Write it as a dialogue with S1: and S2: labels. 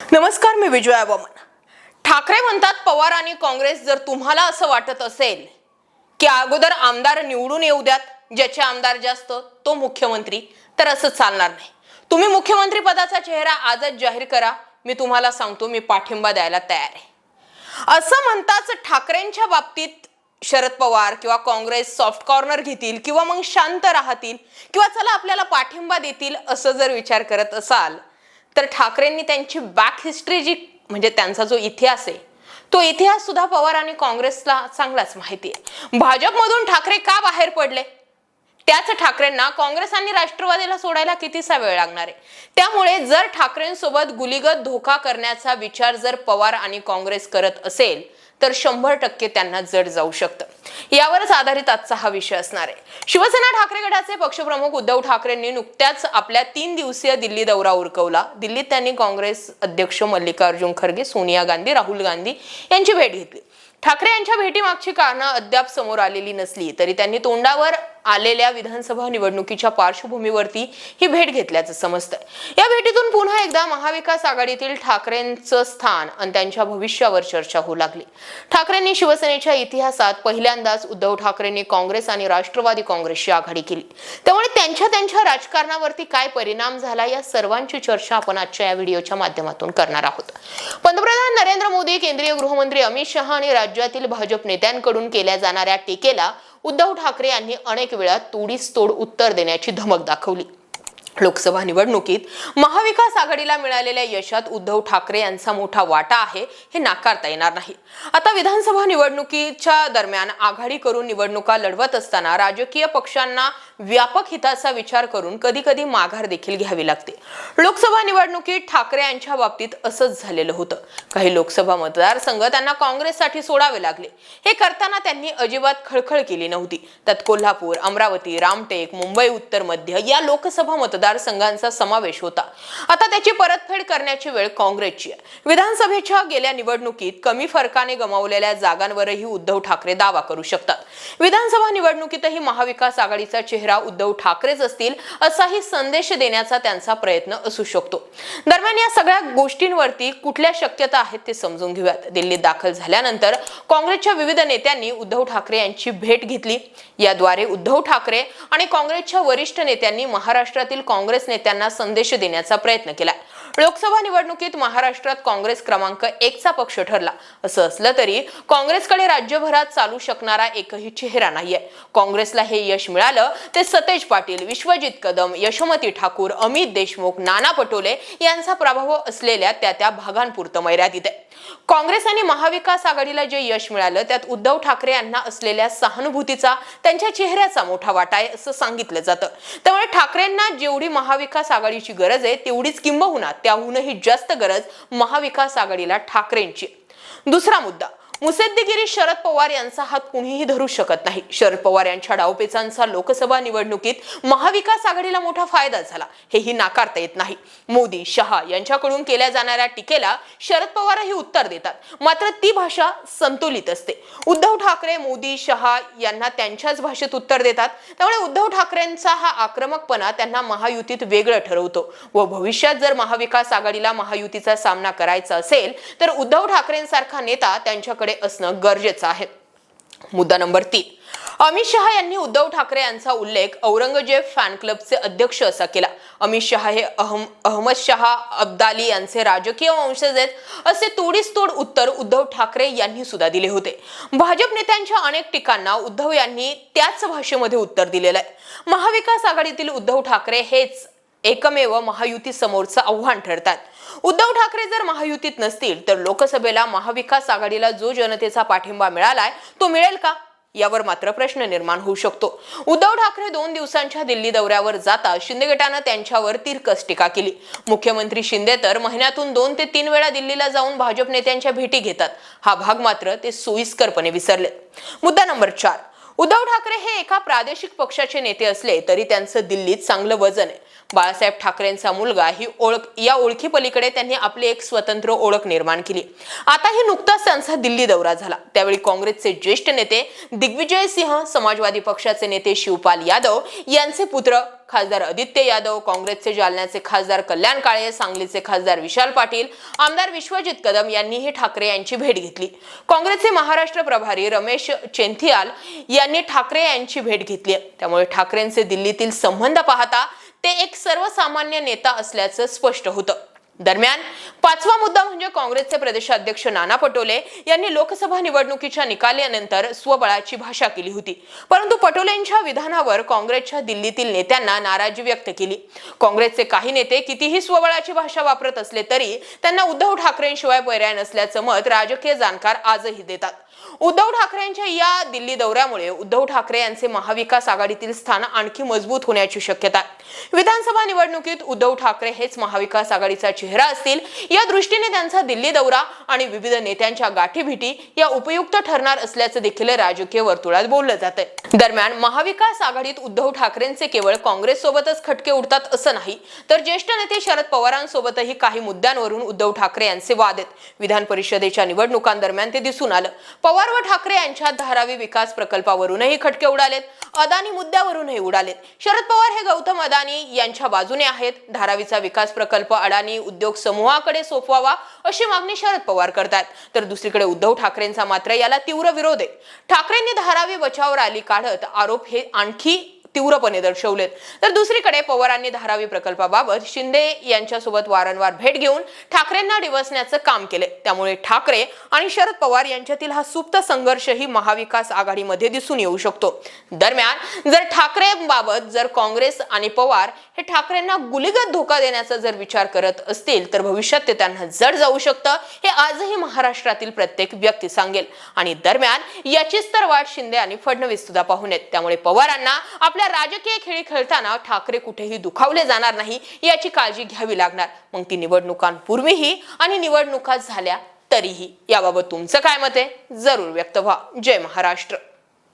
S1: नमस्कार मी विजया वामन ठाकरे म्हणतात पवार आणि काँग्रेस जर तुम्हाला असं वाटत असेल की अगोदर आमदार निवडून येऊ द्यात ज्याचे आमदार जास्त तो मुख्यमंत्री तर असं चालणार नाही. तुम्ही मुख्यमंत्री पदाचा चेहरा आजच जाहीर करा. मी तुम्हाला सांगतो मी पाठिंबा द्यायला तयार आहे. असं म्हणताच ठाकरेंच्या बाबतीत शरद पवार किंवा काँग्रेस सॉफ्ट कॉर्नर घेतील किंवा मग शांत राहतील किंवा चला आपल्याला पाठिंबा देतील असं जर विचार करत असाल तर ठाकरेंनी त्यांची बॅक हिस्ट्री जी म्हणजे त्यांचा जो इतिहास आहे तो इतिहास सुद्धा पवार आणि काँग्रेसला चांगलाच माहिती आहे. भाजपमधून ठाकरे का बाहेर पडले? त्याच ठाकरेंना काँग्रेस आणि राष्ट्रवादीला सोडायला कितीसा वेळ लागणार आहे? त्यामुळे जर ठाकरेंसोबत गुलीगत धोका करण्याचा विचार जर पवार आणि काँग्रेस करत असेल तर शंभर टक्के त्यांना जड जाऊ शकतं. यावरच आधारित आजचा हा विषय असणार आहे. शिवसेना ठाकरे गटाचे पक्षप्रमुख उद्धव ठाकरेंनी नुकत्याच आपल्या तीन दिवसीय दिल्ली दौरा उरकवला. दिल्लीत त्यांनी काँग्रेस अध्यक्ष मल्लिकार्जुन खरगे सोनिया गांधी राहुल गांधी यांची भेट घेतली. ठाकरे यांच्या भेटीमागची कारणं अद्याप समोर आलेली नसली तरी त्यांनी तोंडावर आलेल्या विधानसभा निवडणुकीच्या पार्श्वभूमीवरती ही भेट घेतल्याचं समजतंय. या भेटीतून पुन्हा एकदा महाविकास आघाडीतील ठाकरेंचं स्थान आणि त्यांच्या भविष्यावर चर्चा होऊ लागली. ठाकरेंनी शिवसेनेच्या इतिहासात पहिल्यांदाच उद्धव ठाकरेंनी काँग्रेस आणि राष्ट्रवादी काँग्रेसची आघाडी केली. त्यामुळे त्यांच्या त्यांच्या राजकारणावरती काय परिणाम झाला या सर्वांची चर्चा आपण आजच्या या व्हिडिओच्या माध्यमातून करणार आहोत. पंतप्रधान नरेंद्र मोदी केंद्रीय गृहमंत्री अमित शहा आणि राज्यातील भाजप नेत्यांकडून केल्या जाणाऱ्या टीकेला उद्धव ठाकरे यांनी अनेक वेळा तोडीस तोड उत्तर देण्याची धमक दाखवली. लोकसभा निवडणुकीत महाविकास आघाडीला मिळालेल्या यशात उद्धव ठाकरे यांचा मोठा वाटा आहे हे नाकारता येणार नाही. आता विधानसभा निवडणुकीच्या दरम्यान आघाडी करून निवडणुका लढवत असताना राजकीय पक्षांना व्यापक हिताचा विचार करून कधी कधी माघार देखील घ्यावी लागते. लोकसभा निवडणुकीत ठाकरे यांच्या बाबतीत असंच झालेलं होतं. काही लोकसभा मतदारसंघ त्यांना काँग्रेससाठी सोडावे लागले. हे करताना त्यांनी अजिबात खळखळ केली नव्हती. त्यात कोल्हापूर अमरावती रामटेक मुंबई उत्तर मध्य या लोकसभा मतदार मतदारसंघांचा समावेश होता. आता त्याची परतफेड करण्याची वेळ काँग्रेसची आहे. विधानसभेच्या गेल्या निवडणुकीत कमी फरकाने गमावलेल्या जागांवरही उद्धव ठाकरे दावा करू शकतात. विधानसभा निवडणुकीतही महाविकास आघाडीचा चेहरा उद्धव ठाकरेच असतील असाही संदेश देण्याचा त्यांचा प्रयत्न असू शकतो. दरम्यान या सगळ्या गोष्टींवरती कुठल्या शक्यता आहेत ते समजून घेऊयात. दिल्लीत दाखल झाल्यानंतर काँग्रेसच्या विविध नेत्यांनी उद्धव ठाकरे यांची भेट घेतली. याद्वारे उद्धव ठाकरे आणि काँग्रेसच्या वरिष्ठ नेत्यांनी महाराष्ट्रातील काँग्रेस नेत्यांना संदेश देण्याचा प्रयत्न केला. लोकसभा निवडणुकीत महाराष्ट्रात काँग्रेस क्रमांक एकचा पक्ष ठरला. असं असलं तरी काँग्रेसकडे राज्यभरात चालू शकणारा एकही चेहरा नाहीये. काँग्रेसला हे यश मिळालं ते सतेज पाटील विश्वजित कदम यशोमती ठाकूर अमित देशमुख नाना पटोले यांचा प्रभाव असलेल्या त्या त्या भागांपुरतं मर्यादित आहे काँग्रेस आणि महाविकास आघाडीला जे यश मिळालं त्यात उद्धव ठाकरे यांना असलेल्या सहानुभूतीचा त्यांच्या चेहऱ्याचा मोठा वाटा आहे असं सांगितलं जातं. त्यामुळे ठाकरेंना जेवढी महाविकास आघाडीची गरज आहे तेवढीच किंबहुना त्याहूनही जास्त गरज महाविकास आघाडीला ठाकरेंची. दुसरा मुद्दा मुसद्देगिरी शरद पवार यांचा हात कुणीही धरू शकत नाही. शरद पवार यांच्या डावपेचांचा लोकसभा निवडणुकीत महाविकास आघाडीला मोठा फायदा झाला. हेही नाकारता येत नाही. मोदी शहा यांच्याकडून केल्या जाणाऱ्या टीकेला शरद पवारही उत्तर देतात. मात्र ती भाषा संतुलित असते. उद्धव ठाकरे मोदी शहा यांना त्यांच्याच भाषेत उत्तर देतात. त्यामुळे उद्धव ठाकरेंचा हा आक्रमकपणा त्यांना महायुतीत वेगळं ठरवतो. व भविष्यात जर महाविकास आघाडीला महायुतीचा सामना करायचा असेल तर उद्धव ठाकरेंसारखा नेता त्यांच्याकडे आपल्याकडे असणं गरजेचं आहे. मुद्दा नंबर तीन. अमित शहा यांनी उद्धव ठाकरे यांचा उल्लेख औरंगजेब फॅन क्लबचे अध्यक्ष असा केला. अमित शहा हे अहम अहमद शहा अब्दाली यांचे राजकीय वंशज आहेत असे तोडीस तोड उत्तर उद्धव ठाकरे यांनी सुद्धा दिले होते. भाजप नेत्यांच्या अनेक टीकांना उद्धव यांनी त्याच भाषेमध्ये उत्तर दिलेलं आहे. महाविकास आघाडीतील उद्धव ठाकरे हेच एकमेव महायुती समोरचं आव्हान ठरतात. उद्धव ठाकरे जर महायुतीत नसतील तर लोकसभेला महाविकास आघाडीला जो जनतेचा पाठिंबा मिळालाय तो मिळेल का? यावर मात्र प्रश्न निर्माण होऊ शकतो. उद्धव ठाकरे दोन दिवसांच्या दिल्ली दौऱ्यावर जाता शिंदे गटानं त्यांच्यावर तिरकस टीका केली. मुख्यमंत्री शिंदे तर महिन्यातून दोन ते तीन वेळा दिल्लीला जाऊन भाजप नेत्यांच्या भेटी घेतात. हा भाग मात्र ते सोयीस्करपणे विसरले मुद्दा नंबर चार. उद्धव ठाकरे हे एका प्रादेशिक पक्षाचे नेते असले तरी त्यांचं दिल्लीत चांगलं वजन आहे. बाळासाहेब ठाकरेंचा मुलगा ही ओळख या ओळखीपलीकडे त्यांनी आपली एक स्वतंत्र ओळख निर्माण केली. आता ही नुकताच त्यांचा दिल्ली दौरा झाला. त्यावेळी काँग्रेसचे ज्येष्ठ नेते दिग्विजय सिंह समाजवादी पक्षाचे नेते शिवपाल यादव यांचे पुत्र खासदार आदित्य यादव काँग्रेसचे जालन्याचे खासदार कल्याण काळे सांगलीचे खासदार विशाल पाटील आमदार विश्वजित कदम यांनीही ठाकरे यांची भेट घेतली. काँग्रेसचे महाराष्ट्र प्रभारी रमेश चेंथियाल यांनी ठाकरे यांची भेट घेतली. त्यामुळे ठाकरेंचे दिल्लीतील संबंध पाहता ते एक सर्वसामान्य नेता असल्याचं स्पष्ट होतं. दरम्यान पाचवा मुद्दा म्हणजे काँग्रेसचे प्रदेशाध्यक्ष नाना पटोले यांनी लोकसभा निवडणुकीच्या निकालानंतर स्वबळाची भाषा केली होती. परंतु पटोलेंच्या विधानावर काँग्रेसच्या दिल्लीतील नेत्यांना नाराजी व्यक्त केली. काँग्रेसचे काही नेते कितीही स्वबळाची भाषा वापरत असले तरी त्यांना उद्धव ठाकरेंशिवाय पर्याय नसल्याचं मत राजकीय जाणकार आजही देतात. उद्धव ठाकरेंच्या या दिल्ली दौऱ्यामुळे उद्धव ठाकरे यांचे महाविकास आघाडीतील स्थान आणखी मजबूत होण्याची शक्यता आहे. विधानसभा निवडणुकीत उद्धव ठाकरे हेच महाविकास आघाडीचा चेहरा असतील या दृष्टीने त्यांचा दिल्ली दौरा आणि विविध नेत्यांच्या गाठीभेटी या उपयुक्त ठरणार असल्याचं देखील राजकीय वर्तुळात बोललं जात आहे दरम्यान महाविकास आघाडीत उद्धव ठाकरेंचे केवळ काँग्रेस सोबतच खटके उडतात असं नाही तर ज्येष्ठ नेते शरद पवारांसोबतही काही मुद्द्यांवरून उद्धव ठाकरे यांचे वाद आहेत. विधान परिषदेच्या निवडणुकांदरम्यान ते दिसून आलं. पवार व ठाकरे यांच्या धारावी विकास प्रकल्पावरूनही खटके उडालेत अदानी मुद्द्यावरूनही उडालेत. शरद पवार हे गौतम अदानी यांच्या बाजूने आहेत. धारावीचा विकास प्रकल्प अडाणी उद्योग समूहाकडे सोपवावा अशी मागणी शरद पवार करतात. तर दुसरीकडे उद्धव ठाकरेंचा मात्र याला तीव्र विरोध आहे. ठाकरेंनी धारावी बचाव रॅली काढत आरोप हे आणखी तीव्रपणे दर्शवलेत. तर दुसरीकडे पवारांनी धारावी प्रकल्पाबाबत शिंदे यांच्यासोबत वारंवार भेट घेऊन ठाकरेंना डिवसण्याचं काम केले. त्यामुळे ठाकरे आणि शरद पवार यांच्यातील हा सुप्त संघर्षही महाविकास आघाडीमध्ये दिसून येऊ शकतो. दरम्यान जर ठाकरेंबाबत जर काँग्रेस आणि पवार हे ठाकरेंना गुलिगत धोका देण्याचा जर विचार करत असतील तर भविष्यात ते त्यांना जड जाऊ शकतं हे आजही महाराष्ट्रातील प्रत्येक व्यक्ती सांगेल. आणि दरम्यान याचीच तर वाट शिंदे आणि फडणवीस सुद्धा पाहून आहेत. त्यामुळे पवारांना आपल्या आपल्या राजकीय खेळी खेळताना ठाकरे कुठेही दुखावले जाणार नाही याची काळजी घ्यावी लागणार. मग ती निवडणुकांपूर्वीही आणि निवडणुका झाल्या तरीही. याबाबत तुमचं काय मत आहे? जरूर व्यक्त व्हा. जय महाराष्ट्र.